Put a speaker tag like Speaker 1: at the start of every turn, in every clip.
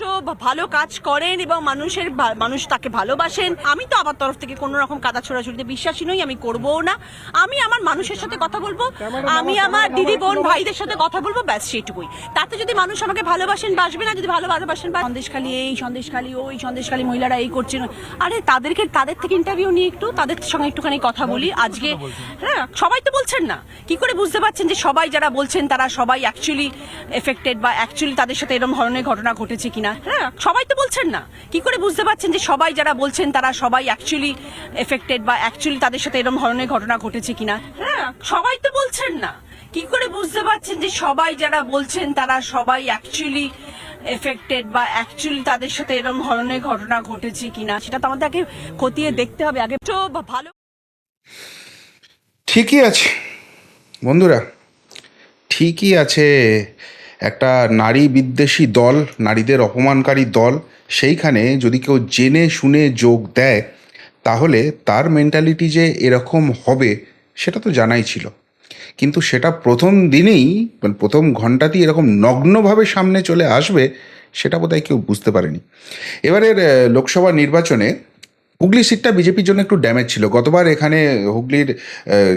Speaker 1: তো ভালো কাজ করেন এবং মানুষের মানুষ তাকে ভালোবাসেন। আমি তো আমার তরফ থেকে কোনো রকম কাদা ছোড়াছুড়িতে বিশ্বাসী নই আমি করবও না। আমি আমার মানুষের সাথে কথা বলব। আমি আমার দিদি বোন ভাইদের সাথে কথা বলব ব্যাস সেটুকুই তাতে যদি মানুষ আমাকে ভালোবাসেন বাসবে না যদি ভালো ভালোবাসেন বা সন্দেশখালী এই সন্দেশখালী ওই সন্দেশখালী মহিলারা এই করছেন। আরে তাদেরকে তাদের থেকে ইন্টারভিউ নিয়ে একটু তাদের সঙ্গে একটুখানি কথা বলি। আজকে হ্যাঁ সবাই তো বলছেন না। কি করে বুঝতে পারছেন যে সবাই যারা বলছেন তারা সবাই অ্যাকচুয়ালি এফেক্টেড বা অ্যাকচুয়ালি তাদের সাথে এরকম ধরনের ঘটনা ঘটেছে কিনা? হ্যাঁ সবাই তো বলছেন না। কি করে বুঝতে পারছেন যে সবাই যারা বলছেন, তারা সবাই অ্যাকচুয়ালি এফেক্টেড বা অ্যাকচুয়ালি তাদের সাথে এরকম ধরনের ঘটনা ঘটেছে কিনা? হ্যাঁ সবাই তো বলছেন না। কি করে বুঝতে পারছেন যে সবাই যারা বলছেন, তারা সবাই অ্যাকচুয়ালি এফেক্টেড বা অ্যাকচুয়ালি তাদের সাথে এরকম ধরনের ঘটনা ঘটেছে কিনা? সেটা তো আমাদের আগে খতিয়ে দেখতে হবে। আগে তো ভালো
Speaker 2: ঠিকই আছে। বন্ধুরা, ঠিকই আছে। একটা নারী বিদ্বেষী দল, নারীদের অপমানকারী দল, সেইখানে যদি কেউ জেনে শুনে যোগ দেয়, তাহলে তার মেন্টালিটি যে এরকম হবে, সেটা তো জানাই ছিল। কিন্তু সেটা প্রথম দিনেই মানে প্রথম ঘন্টাতেই এরকম নগ্নভাবে সামনে চলে আসবে, সেটা বোধহয় কেউ বুঝতে পারেনি। এবারের লোকসভা নির্বাচনে হুগলি সিটটা বিজেপির জন্য একটু ড্যামেজ ছিল। গতবার এখানে হুগলির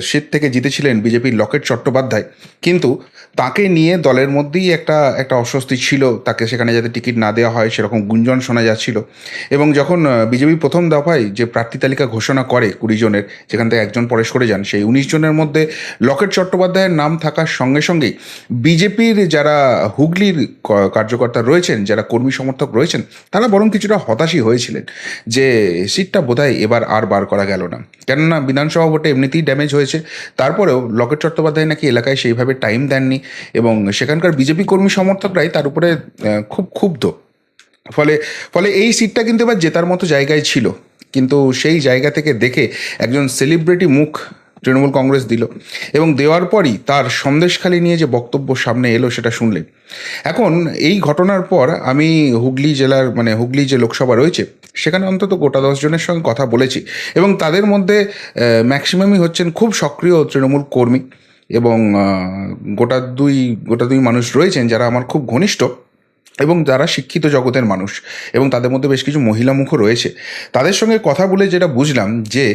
Speaker 2: সিট থেকে জিতেছিলেন বিজেপির লকেট চট্টোপাধ্যায়। কিন্তু তাকে নিয়ে দলের মধ্যেই একটা একটা অস্বস্তি ছিল। তাকে সেখানে যাতে টিকিট না দেওয়া হয় সেরকম গুঞ্জন শোনা যাচ্ছিল। এবং যখন বিজেপি প্রথম দফায় যে প্রার্থী তালিকা ঘোষণা করে কুড়ি জনের, যেখান থেকে একজন পরেশ করে যান, সেই উনিশ জনের মধ্যে লকেট চট্টোপাধ্যায়ের নাম থাকার সঙ্গে সঙ্গেই বিজেপির যারা হুগলির কার্যকর্তা রয়েছেন, যারা কর্মী সমর্থক রয়েছেন, তারা বরং কিছুটা হতাশই হয়েছিলেন যে সিটটা বোধহয় এবার আর বার করা গেল না। কেননা বিধানসভা ভোটে এমনিতেই ড্যামেজ হয়েছে। তারপরেও লকেট চট্টোপাধ্যায় নাকি এলাকায় সেইভাবে টাইম দেননি এবং সেখানকার বিজেপি কর্মী সমর্থকরাই তার উপরে খুব ক্ষুব্ধ। ফলে ফলে এই সিটটা কিন্তু এবার জেতার মতো জায়গায় ছিল। কিন্তু সেই জায়গা থেকে দেখে একজন সেলিব্রিটি মুখ তৃণমূল কংগ্রেস দিল এবং দেওয়ার পরই তার সন্দেশখালি নিয়ে যে বক্তব্য সামনে এলো সেটা শুনলেন। এখন এই ঘটনার পর আমি হুগলি জেলার মানে হুগলি যে লোকসভা রয়েছে, সেখানে অন্তত গোটা দশ জনের সঙ্গে কথা বলেছি এবং তাদের মধ্যে ম্যাক্সিমামই হচ্ছেন খুব সক্রিয় তৃণমূল কর্মী এবং গোটা দুই গোটা দুই মানুষ রয়েছেন যারা আমার খুব ঘনিষ্ঠ। এবং যারা শিক্ষিত জগতের মানুষ এবং তাদের মধ্যে বেশ কিছু মহিলা মুখও রয়েছে, তাদের সঙ্গে কথা বলে যেটা বুঝলাম যে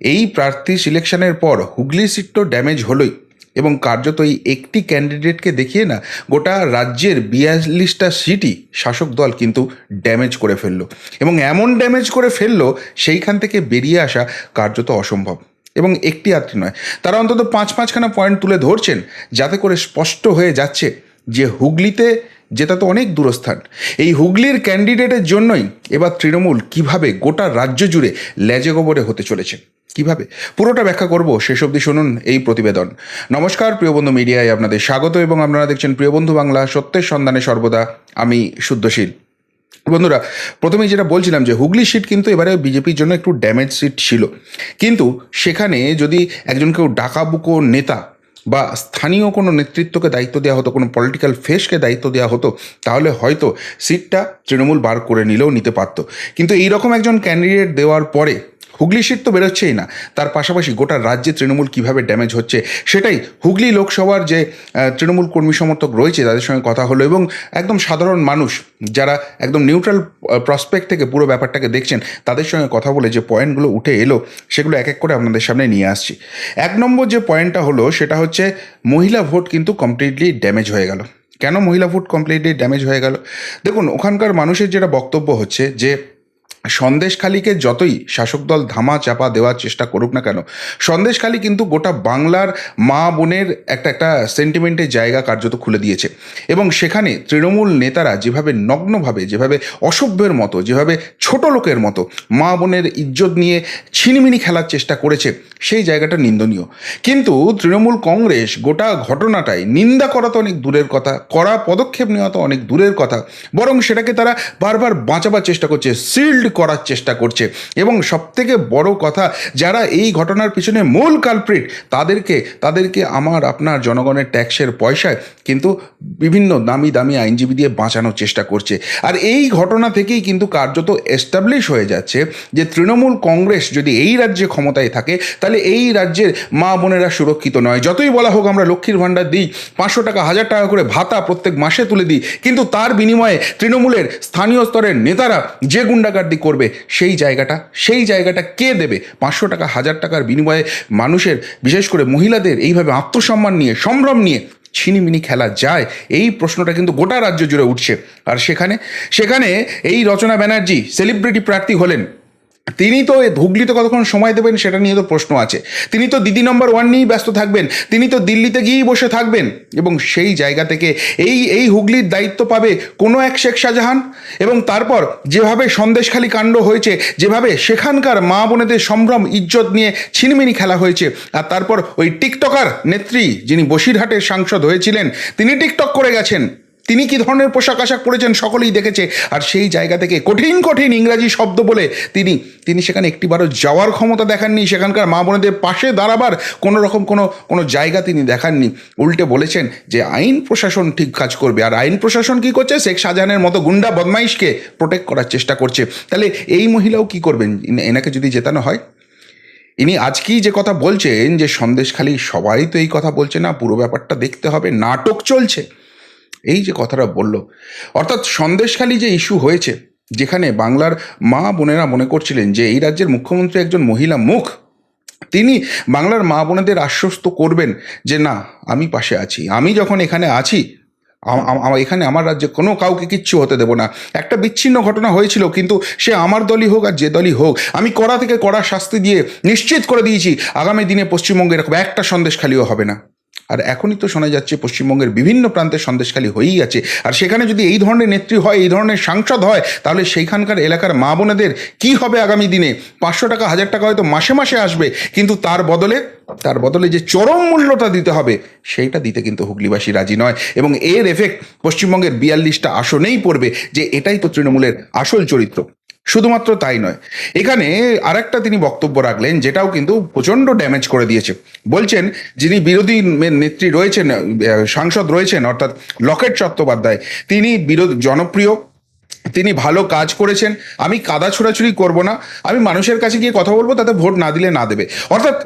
Speaker 2: এই প্রার্থী সিলেকশনের পর হুগলি সিট তো ড্যামেজ হলোই এবং কার্যত এই একটি ক্যান্ডিডেটকে দেখিয়ে না গোটা রাজ্যের বিয়াল্লিশটা সিটই শাসক দল কিন্তু ড্যামেজ করে ফেলল। এবং এমন ড্যামেজ করে ফেলল সেইখান থেকে বেরিয়ে আসা কার্যত অসম্ভব। এবং একটি আত্মী নয়, তারা অন্তত পাঁচ পাঁচখানা পয়েন্ট তুলে ধরছেন যাতে করে স্পষ্ট হয়ে যাচ্ছে যে হুগলিতে যেটা তো অনেক দূরস্থান। এই হুগলির ক্যান্ডিডেটের জন্যই এবার তৃণমূল কীভাবে গোটা রাজ্য জুড়ে লেজে গোবরে হতে চলেছে, কীভাবে? পুরোটা ব্যাখ্যা করব, শেষ অবধি শুনুন এই প্রতিবেদন। নমস্কার, প্রিয় বন্ধু মিডিয়ায় আপনাদের স্বাগত এবং আপনারা দেখছেন প্রিয় বন্ধু বাংলা, সত্যের সন্ধানে সর্বদা আমি শুদ্ধশীল। বন্ধুরা, প্রথমেই যেটা বলছিলাম যে হুগলি সিট কিন্তু এবারে বিজেপির জন্য একটু ড্যামেজ সিট ছিল। কিন্তু সেখানে যদি একজন কেউ ডাকাবুকো নেতা বা স্থানীয় কোনো নেতৃত্বকে দায়িত্ব দেওয়া হতো, কোনো পলিটিক্যাল ফেসকে দায়িত্ব দেওয়া হতো, তাহলে হয়তো সিটটা তৃণমূল বার করে নিলেও নিতে পারতো। কিন্তু এইরকম একজন ক্যান্ডিডেট দেওয়ার পরে হুগলি সিট তো বেরোচ্ছেই না। তার পাশাপাশি গোটা রাজ্যে তৃণমূল কীভাবে ড্যামেজ হচ্ছে সেটাই হুগলি লোকসভার যে তৃণমূল কর্মী সমর্থক রয়েছে তাদের সঙ্গে কথা হলো এবং একদম সাধারণ মানুষ যারা একদম নিউট্রাল প্রসপেক্ট থেকে পুরো ব্যাপারটাকে দেখছেন তাদের সঙ্গে কথা বলে যে পয়েন্টগুলো উঠে এলো সেগুলো এক এক করে আপনাদের সামনে নিয়ে আসছি। এক নম্বর যে পয়েন্টটা হলো সেটা হচ্ছে মহিলা ভোট কিন্তু কমপ্লিটলি ড্যামেজ হয়ে গেল। কেন মহিলা ভোট কমপ্লিটলি ড্যামেজ হয়ে গেল? দেখুন, ওখানকার মানুষের যেটা বক্তব্য হচ্ছে যে সন্দেশখালীকে যতই শাসক দল ধামা চাপা দেওয়ার চেষ্টা করুক না কেন, সন্দেশখালী কিন্তু গোটা বাংলার মা বোনের একটা একটা সেন্টিমেন্টের জায়গা কার্যত খুলে দিয়েছে। এবং সেখানে তৃণমূল নেতারা যেভাবে নগ্নভাবে, যেভাবে অসভ্যের মতো, যেভাবে ছোট লোকের মতো মা বোনের ইজ্জত নিয়ে ছিনিমিনি খেলার চেষ্টা করেছে সেই জায়গাটা নিন্দনীয়। কিন্তু তৃণমূল কংগ্রেস গোটা ঘটনাটাই নিন্দা করা তো অনেক দূরের কথা করা পদক্ষেপ নেওয়া তো অনেক দূরের কথা। বরং সেটাকে তারা বারবার বাঁচাবার চেষ্টা করছে সিল্ড করার চেষ্টা করছে। এবং সবথেকে বড় কথা, যারা এই ঘটনার পিছনে মূল কালপ্রিট তাদেরকে তাদেরকে আমার, আপনার জনগণের ট্যাক্সের পয়সায় কিন্তু বিভিন্ন দামি দামি আইনজীবী দিয়ে বাঁচানোর চেষ্টা করছে। আর এই ঘটনা থেকেই কিন্তু কার্যত এস্টাবলিশ হয়ে যাচ্ছে যে তৃণমূল কংগ্রেস যদি এই রাজ্যে ক্ষমতায় থাকে, তাহলে তাহলে এই রাজ্যের মা বোনেরা সুরক্ষিত নয়। যতই বলা হোক আমরা লক্ষ্মীর ভাণ্ডার দিই, পাঁচশো টাকা, হাজার টাকা করে ভাতা প্রত্যেক মাসে তুলে দিই, কিন্তু তার বিনিময়ে তৃণমূলের স্থানীয় স্তরের নেতারা যে গুন্ডাগার্দি করবে, সেই জায়গাটা সেই জায়গাটা কে দেবে? পাঁচশো টাকা, হাজার টাকার বিনিময়ে মানুষের, বিশেষ করে মহিলাদের এইভাবে আত্মসম্মান নিয়ে, সম্ভ্রম নিয়ে ছিনিমিনি খেলা যায়, এই প্রশ্নটা কিন্তু গোটা রাজ্য জুড়ে উঠছে। আর সেখানে সেখানে এই রচনা ব্যানার্জি সেলিব্রিটি প্রার্থী হলেন তিনি তো হুগলিতে কতক্ষণ সময় দেবেন সেটা নিয়ে তো প্রশ্ন আছে। তিনি তো দিদি নম্বর ওয়ান নিয়েই ব্যস্ত থাকবেন। তিনি তো দিল্লিতে গিয়েই বসে থাকবেন। এবং সেই জায়গা থেকে এই এই হুগলির দায়িত্ব পাবে কোনো এক শেখ শাহজাহান। এবং তারপর যেভাবে সন্দেশখালী কাণ্ড হয়েছে, যেভাবে সেখানকার মা বোনেদের সম্ভ্রম, ইজ্জত নিয়ে ছিনমিনি খেলা হয়েছে, আর তারপর ওই টিকটকার নেত্রী যিনি বসিরহাটের সাংসদ হয়েছিলেন, তিনি টিকটক করে গেছেন। তিনি কি ধরনের পোশাক আশাক পরেছেন সকলেই দেখেছে। আর সেই জায়গা থেকে কঠিন কঠিন ইংরাজি শব্দ বলে তিনি তিনি সেখানে একটিবারও যাওয়ার ক্ষমতা দেখাননি। সেখানকার মা বোনেদের পাশে দাঁড়াবার কোনো রকম কোনো কোনো জায়গা তিনি দেখাননি। উল্টে বলেছেন যে, আইন প্রশাসন ঠিক কাজ করবে। আর আইন প্রশাসন কি করছে? শেখ শাহজাহানের মতো গুন্ডা বদমাইশকে প্রোটেক্ট করার চেষ্টা করছে। তাহলে এই মহিলাও কি করবেন? এনাকে যদি জেতানো হয়? ইনি আজকেই যে কথা বলছেন যে সন্দেশখালী সবাই তো এই কথা বলছে না, পুরো ব্যাপারটা দেখতে হবে। নাটক চলছে। এই যে কথাটা বলল। অর্থাৎ সন্দেশখালী যে ইস্যু হয়েছে, যেখানে বাংলার মা বোনেরা মনে করছিলেন যে এই রাজ্যের মুখ্যমন্ত্রী একজন মহিলা মুখ, তিনি বাংলার মা বোনেদের আশ্বস্ত করবেন যে না, আমি পাশে আছি। আমি যখন এখানে আছি এখানে আমার রাজ্যে কোনো কাউকে কিচ্ছু হতে দেবো না। একটা বিচ্ছিন্ন ঘটনা হয়েছিল, কিন্তু সে আমার দলই হোক আর যে দলই হোক, আমি কড়া থেকে কড়া শাস্তি দিয়ে নিশ্চিত করে দিয়েছি, আগামী দিনে পশ্চিমবঙ্গে এরকম একটা সন্দেশখালিও হবে না। আর এখনই তো শোনা যাচ্ছে পশ্চিমবঙ্গের বিভিন্ন প্রান্তে সন্দেশখালী হয়েই আছে। আর সেখানে যদি এই ধরনের নেত্রী হয়, এই ধরনের সাংসদ হয়, তাহলে সেইখানকার এলাকার মা বোনেদের কী হবে আগামী দিনে? পাঁচশো টাকা, হাজার টাকা হয়তো মাসে মাসে আসবে, কিন্তু তার বদলে তার বদলে যে চরম মূল্যটা দিতে হবে, সেইটা দিতে কিন্তু হুগলিবাসী রাজি নয়। এবং এর এফেক্ট পশ্চিমবঙ্গের বিয়াল্লিশটা আসনেই পড়বে, যে এটাই তো তৃণমূলের আসল চরিত্র। শুধুমাত্র তাই নয়। এখানে আরেকটা তিনি বক্তব্য রাখলেন, যেটাও কিন্তু প্রচণ্ড ড্যামেজ করে দিয়েছে। বলছেন, যিনি বিরোধী নেত্রী রয়েছেন সাংসদ রয়েছেন, অর্থাৎ লকেট চট্টোপাধ্যায়, তিনি বিরোধী জনপ্রিয়, তিনি ভালো কাজ করেছেন, আমি কাদা ছোড়াছুড়ি করব না, আমি মানুষের কাছে গিয়ে কথা বলব, তাতে ভোট না দিলে না দেবে। অর্থাৎ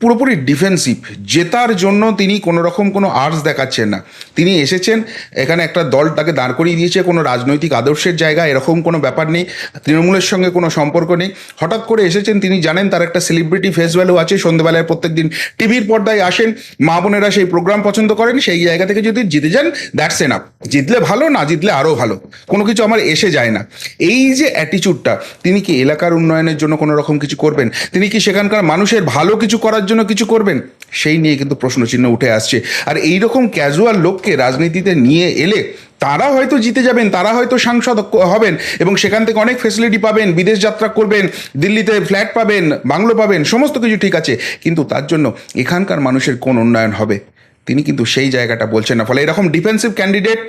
Speaker 2: পুরোপুরি ডিফেন্সিভ জেতার জন্য তিনি কোনো রকম কোনো আর্টস দেখাচ্ছেন না। তিনি এসেছেন, এখানে একটা দল তাকে দাঁড় করিয়ে দিয়েছে, কোনো রাজনৈতিক আদর্শের জায়গা, এরকম কোনো ব্যাপার নেই, তৃণমূলের সঙ্গে কোনো সম্পর্ক নেই। হঠাৎ করে এসেছেন, তিনি জানেন তার একটা সেলিব্রিটি ফেস ভ্যালু আছে সন্ধ্যেবেলায় প্রত্যেক দিন টিভির পর্দায় আসেন, মা বোনেরা সেই প্রোগ্রাম পছন্দ করেন, সেই জায়গা থেকে যদি জিতে যান দ্যাটস এনাফ জিতলে ভালো, না জিতলে আরও ভালো। কোনো কিছু আমার এসে যায় না। এই যে অ্যাটিচিউডটা তিনি কি এলাকার উন্নয়নের জন্য কোনো রকম কিছু করবেন? তিনি কি সেখানকার মানুষের ভালো কিছু করার জন্য কিছু করবেন? সেই নিয়ে কিন্তু প্রশ্নচিহ্ন উঠে আসছে। আর এই রকম ক্যাজুয়াল লোককে রাজনীতিতে নিয়ে এলে তারা হয়তো জিতে যাবেন, তারা হয়তো সাংসদ হবেন এবং সেখান থেকে অনেক ফেসিলিটি পাবেন, বিদেশ যাত্রা করবেন, দিল্লিতে ফ্ল্যাট পাবেন, বাংলো পাবেন, সমস্ত কিছু ঠিক আছে। কিন্তু তার জন্য এখানকার মানুষের কোন উন্নয়ন হবে? তিনি কিন্তু সেই জায়গাটা বলছেন না। ফলে এরকম ডিফেন্সিভ ক্যান্ডিডেট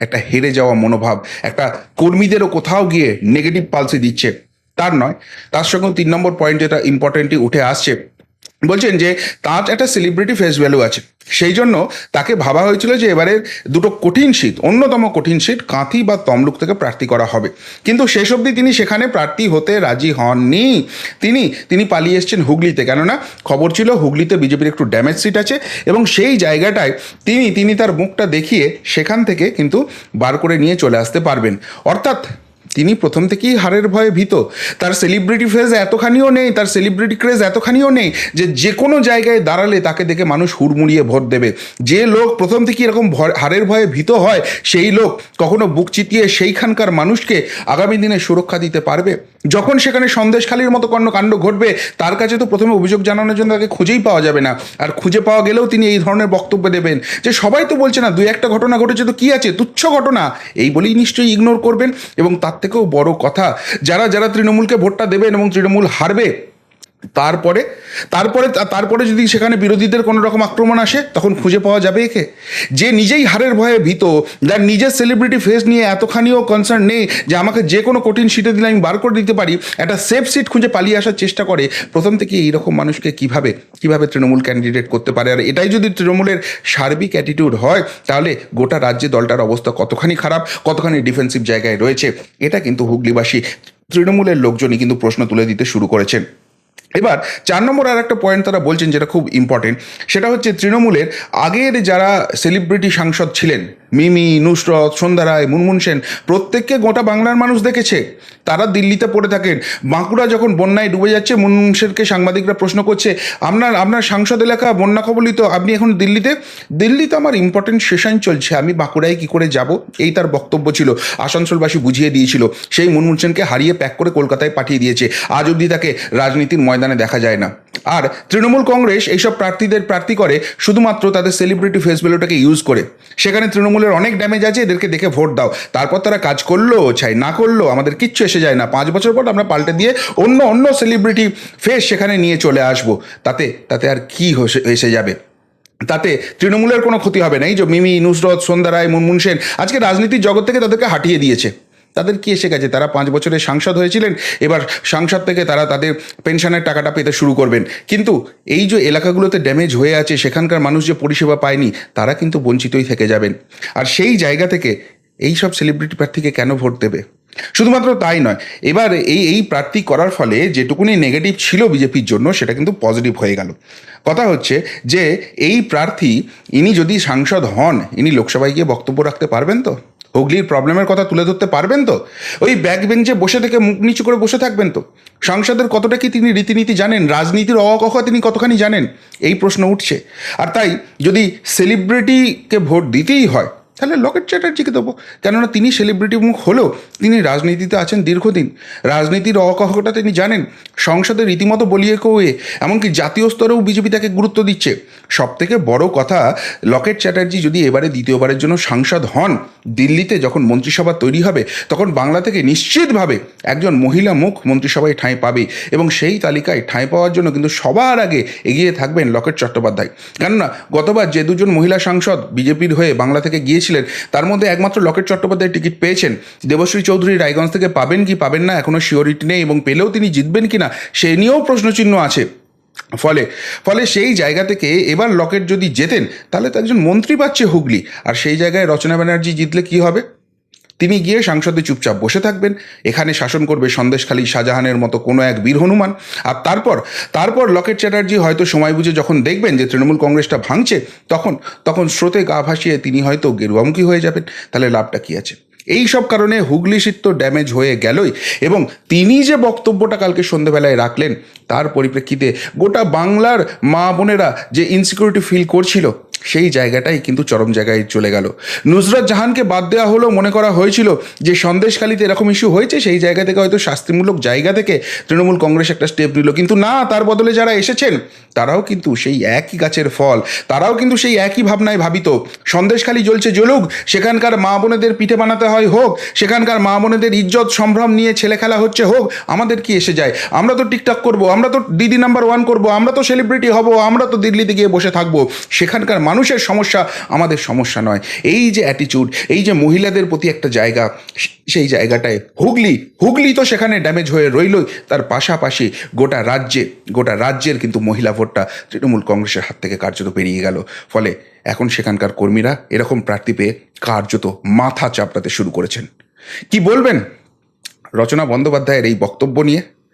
Speaker 2: একটা হেরে যাওয়া মনোভাব, একটা কর্মীদেরও কোথাও গিয়ে নেগেটিভ পালসি দিচ্ছে। তার নয়, তার সঙ্গে তিন নম্বর পয়েন্ট যেটা ইম্পর্টেন্টলি উঠে আসছে। বলছেন যে তার একটা সেলিব্রিটি ফেস ভ্যালু আছে। সেই জন্য তাকে ভাবা হয়েছিল যে এবারে দুটো কঠিন শীত, অন্যতম কঠিন শীত কাঁথি বা তমলুক থেকে প্রার্থী করা হবে। কিন্তু শেষ অবধি তিনি সেখানে প্রার্থী হতে রাজি হননি। তিনি তিনি পালিয়ে এসেছেন হুগলিতে। কেননা খবর ছিল হুগলিতে বিজেপির একটু ড্যামেজ সিট আছে এবং সেই জায়গাটায় তিনি তিনি তার মুখটা দেখিয়ে সেখান থেকে কিন্তু বার করে নিয়ে চলে আসতে পারবেন। অর্থাৎ তিনি প্রথম থেকেই হারের ভয়ে ভীত। তার সেলিব্রিটি ফেজ এতখানিও নেই, তার সেলিব্রিটি ক্রেজ এতখানিও নেই যে যে কোনো জায়গায় দাঁড়ালে তাকে দেখে মানুষ হুড়মুড়িয়ে ভোট দেবে। যে লোক প্রথম থেকেই এরকম হারের ভয়ে ভীত হয়, সেই লোক কখনো বুক চিতিয়ে সেইখানকার মানুষকে আগামী দিনে সুরক্ষা দিতে পারবে। যখন সেখানে সন্দেশখালির মতো কর্ণ কাণ্ড ঘটবে, তার কাছে তো প্রথমে অভিযোগ জানানোর জন্য তাকে খুঁজেই পাওয়া যাবে না। আর খুঁজে পাওয়া গেলেও তিনি এই ধরনের বক্তব্য দেবেন, যে সবাই তো বলছে না, দুই একটা ঘটনা ঘটেছে তো কী আছে? তুচ্ছ ঘটনা। এই বলেই নিশ্চয়ই ইগনোর করবেন। এবং তার থেকেও বড় কথা, যারা যারা তৃণমূলকে ভোটটা দেবেন এবং তৃণমূল হারবে তারপরে তারপরে তারপরে যদি সেখানে বিরোধীদের কোনো রকম আক্রমণ আসে, তখন খুঁজে পাওয়া যাবে একে। যে নিজেই হারের ভয়ে ভীত, যার নিজের সেলিব্রিটি ফেস নিয়ে এতখানিও কনসার্ন নেই, যে আমাকে যে কোনো কঠিন সিটে দিলে আমি বার করে দিতে পারি, একটা সেফ সিট খুঁজে পালিয়ে আসার চেষ্টা করে, প্রথম থেকে এইরকম মানুষকে কীভাবে কীভাবে তৃণমূল ক্যান্ডিডেট করতে পারে? আর এটাই যদি তৃণমূলের সার্বিক অ্যাটিটিউড হয়, তাহলে গোটা রাজ্যে দলটার অবস্থা কতখানি খারাপ, কতখানি ডিফেন্সিভ জায়গায় রয়েছে? এটা কিন্তু হুগলিবাসী তৃণমূলের লোকজনই কিন্তু প্রশ্ন তুলে দিতে শুরু করেছেন। এবার চার নম্বর আর একটা পয়েন্ট তারা বলছেন যেটা খুব ইম্পর্টেন্ট সেটা হচ্ছে তৃণমূলের আগের যারা সেলিব্রিটি সাংসদ ছিলেন মিমি, নুসরত, সন্ধ্যা রায়, মুনমুন সেন, প্রত্যেককে গোটা বাংলার মানুষ দেখেছে। তারা দিল্লিতে পড়ে থাকেন। বাঁকুড়া যখন বন্যায় ডুবে যাচ্ছে, মুনমুন সেনকে সাংবাদিকরা প্রশ্ন করছে, আপনার আপনার সাংসদ এলাকা বন্যা কবলিত, আপনি এখন দিল্লিতে? দিল্লিতে আমার ইম্পর্টেন্ট সেশন চলছে, আমি বাঁকুড়ায় কি করে যাব? এই তার বক্তব্য ছিল, আসানসোলবাসী বুঝিয়ে দিয়েছিল। সেই মুনমুন সেনকে হারিয়ে প্যাক করে কলকাতায় পাঠিয়ে দিয়েছে। আজ অবধি তাকে রাজনীতির ময়দানে দেখা যায় না। আর তৃণমূল কংগ্রেস এইসব প্রার্থীদের প্রার্থী করে শুধুমাত্র তাদের সেলিব্রিটি ফেস ভ্যালুটাকে ইউজ করে। সেখানে তৃণমূলের অনেক ড্যামেজ আছে, এদেরকে দেখে ভোট দাও। তারপর তারা কাজ করল চাই না করল, আমাদের কিচ্ছু এসে যায় না। পাঁচ বছর পর আমরা পাল্টে দিয়ে অন্য অন্য সেলিব্রিটি ফেস সেখানে নিয়ে চলে আসব। তাতে তাতে আর কি এসে যাবে? তাতে তৃণমূলের কোনো ক্ষতি হবে না। এই যে মিমি, নুসরত, সন্ধ্যা রায়, মুনমুন সেন, আজকে রাজনীতির জগৎ থেকে তাদেরকে হাঁটিয়ে দিয়েছে। তাদের কি এসে গেছে? তারা পাঁচ বছরে সাংসদ হয়েছিলেন, এবার সাংসদ থেকে তারা তাদের পেনশনের টাকাটা পেতে শুরু করবেন। কিন্তু এই যে এলাকাগুলোতে ড্যামেজ হয়ে আছে, সেখানকার মানুষ যে পরিষেবা পায়নি, তারা কিন্তু বঞ্চিতই থেকে যাবেন। আর সেই জায়গা থেকে এই সব সেলিব্রিটি প্রার্থীকে কেন ভোট দেবে? শুধুমাত্র তাই নয়, এবার এই এই প্রার্থী করার ফলে যেটুকুনি নেগেটিভ ছিল বিজেপির জন্য, সেটা কিন্তু পজিটিভ হয়ে গেল। কথা হচ্ছে যে, এই প্রার্থী, ইনি যদি সাংসদ হন, ইনি লোকসভায় গিয়ে বক্তব্য রাখতে পারবেন তো? হুগলির প্রবলেমের কথা তুলে ধরতে পারবেন তো? ওই ব্যাক বেঞ্চে বসে থেকে মুখ নিচু করে বসে থাকবেন তো? সাংসদের কতটা কি তিনি রীতিনীতি জানেন? রাজনীতির অকখ তিনি কতখানি জানেন? এই প্রশ্ন উঠছে। আর তাই যদি সেলিব্রিটিকে ভোট দিতেই হয় তাহলে লকেট চ্যাটার্জিকে দেবো। কেননা তিনি সেলিব্রিটি মুখ হলেও তিনি রাজনীতিতে আছেন দীর্ঘদিন। রাজনীতির অকহটা তিনি জানেন। সংসদে রীতিমতো বলিয়ে কৌয়ে এমনকি জাতীয় স্তরেও বিজেপি তাকে গুরুত্ব দিচ্ছে। সব থেকে বড় কথা, লকেট চ্যাটার্জি যদি এবারে দ্বিতীয়বারের জন্য সাংসদ হন, দিল্লিতে যখন মন্ত্রিসভা তৈরি হবে, তখন বাংলা থেকে নিশ্চিতভাবে একজন মহিলা মুখ মন্ত্রিসভায় ঠাঁই পাবে এবং সেই তালিকায় ঠাঁই পাওয়ার জন্য কিন্তু সবার আগে এগিয়ে থাকবেন লকেট চট্টোপাধ্যায়। কেননা, গতবার যে দুজন মহিলা সাংসদ বিজেপির হয়ে বাংলা থেকে গিয়েছিলেন তার মধ্যে একমাত্র লকেট চট্টোপাধ্যায় টিকিট পেয়েছেন। দেবশ্রী চৌধুরী রায়গঞ্জ থেকে পাবেন কি পাবেন না এখনও শিওরিটি নেই এবং পেলেও তিনি জিতবেন কি না সে নিয়েও প্রশ্নচিহ্ন আছে। ফলে ফলে সেই জায়গা থেকে এবার লকেট যদি জেতেন, তাহলে তো একজন মন্ত্রী পাচ্ছে হুগলি। আর সেই জায়গায় রচনা ব্যানার্জি জিতলে কি হবে? তিনি গিয়ে সংসদে চুপচাপ বসে থাকবেন। এখানে শাসন করবে সন্দেশখালী শাহজাহানের মতো কোনো এক বীর হনুমান। আর তারপর তারপর লকেট চ্যাটার্জি হয়তো সময় বুঝে যখন দেখবেন যে তৃণমূল কংগ্রেসটা ভাঙছে, তখন তখন স্রোতে গা ভাসিয়ে তিনি হয়তো গেরুয়ামুখী হয়ে যাবেন। তাহলে লাভটা কী আছে? এই সব কারণে হুগলি শীত তো ড্যামেজ হয়ে গেলই। এবং তিনি যে বক্তব্যটা কালকে সন্ধেবেলায় রাখলেন, তার পরিপ্রেক্ষিতে গোটা বাংলার মা বোনেরা যে ইনসিকিউরিটি ফিল করছিল সেই জায়গাটাই কিন্তু চরম জায়গায় চলে গেল। নুসরত জাহানকে বাদ দেওয়া হলো মনে করা হয়েছিল যে সন্দেশখালিতে এরকম ইস্যু হয়েছে, সেই জায়গা থেকে হয়তো শাস্তিমূলক জায়গা থেকে তৃণমূল কংগ্রেস একটা স্টেপ নিল। কিন্তু না, তার বদলে যারা এসেছেন, তারাও কিন্তু সেই একই গাছের ফল, তারাও কিন্তু সেই একই ভাবনায় ভাবিত। সন্দেশখালি জ্বলছে জ্বলুক, সেখানকার মা বোনেদের পিঠে বানাতে হয় হোক, সেখানকার মা বোনেদের ইজ্জত সম্ভ্রম নিয়ে ছেলে খেলা হচ্ছে হোক, আমাদের কি এসে যায়? আমরা তো টিকটক করব, আমরা তো দিদি নাম্বার ওয়ান করব, আমরা তো সেলিব্রিটি হব, আমরা তো দিল্লিতে গিয়ে বসে থাকব। সেখানকার মানুষের সমস্যা আমাদের সমস্যা নয়। এই যে অ্যাটিচিউড এই যে মহিলাদের প্রতি একটা জায়গা, সেই জায়গাটায় হুগলি হুগলি তো সেখানে ড্যামেজ হয়ে রইলই। তার পাশাপাশি গোটা রাজ্যে, গোটা রাজ্যের কিন্তু মহিলা ভোটটা তৃণমূল কংগ্রেসের হাত থেকে কার্যত পেরিয়ে গেল। ফলে এখন সেখানকার কর্মীরা এরকম প্রার্থী পেয়ে কার্যত মাথা চাপড়াতে শুরু করেছেন। কি বলবেন? রচনা বন্দ্যোপাধ্যায়ের এই বক্তব্য নিয়ে